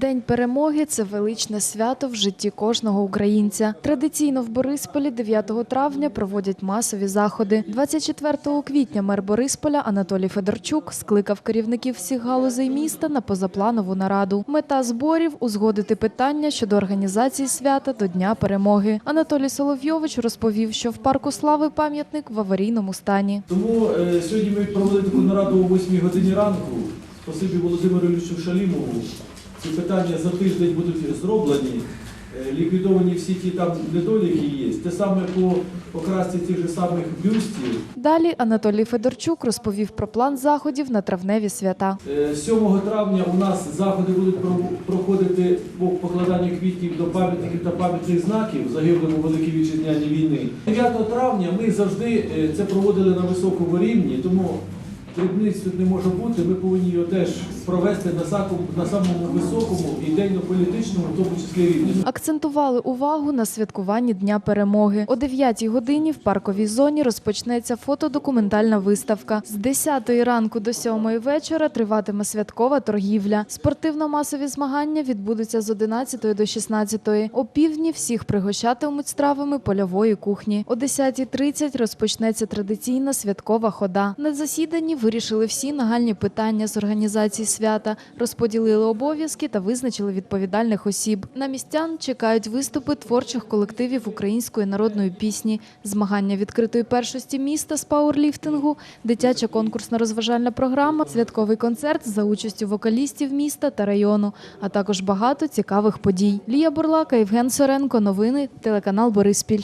День перемоги це величне свято в житті кожного українця. Традиційно в Борисполі 9 травня проводять масові заходи. 24 квітня мер Борисполя Анатолій Федорчук скликав керівників всіх галузей міста на позапланову нараду. Мета зборів узгодити питання щодо організації свята до Дня перемоги. Анатолій Соловйович розповів, що в парку слави пам'ятник в аварійному стані. Тому е, сьогодні ми провели таку нараду о 8 годині ранку. Спасибі Володимиру Іллічу Шалімову. Ці питання за тиждень будуть зроблені. Е, Ліквідовані всі ті там недоліки є. Те саме по покрасці цих же самих бюстів. Далі Анатолій Федорчук розповів про план заходів на травневі свята. Е, 7 травня у нас заходи будуть проходити по покладанню квітів до пам'ятників та пам'ятних знаків загиблим у Великій Вітчизняній війни. 9 травня ми завжди е, це проводили на високому рівні, тому дрібниць тут не може бути. Ми повинні його теж провести на самому, високому ідейно-політичному, в тому числі рівні. Акцентували увагу на святкуванні Дня перемоги. О 9 годині в парковій зоні розпочнеться фотодокументальна виставка. З 10 ранку до 7 вечора триватиме святкова торгівля. Спортивно-масові змагання відбудуться з 11 до 16. О півдні всіх пригощатимуть стравами польової кухні. О 10.30 розпочнеться традиційна святкова хода. На засіданні вирішили всі нагальні питання з організації свята, розподілили обов'язки та визначили відповідальних осіб. На містян чекають виступи творчих колективів української народної пісні, змагання відкритої першості міста з пауерліфтингу, дитяча конкурсна розважальна програма, святковий концерт за участю вокалістів міста та району, а також багато цікавих подій. Лія Бурлака, Євген Соренко. Новини телеканал Бориспіль.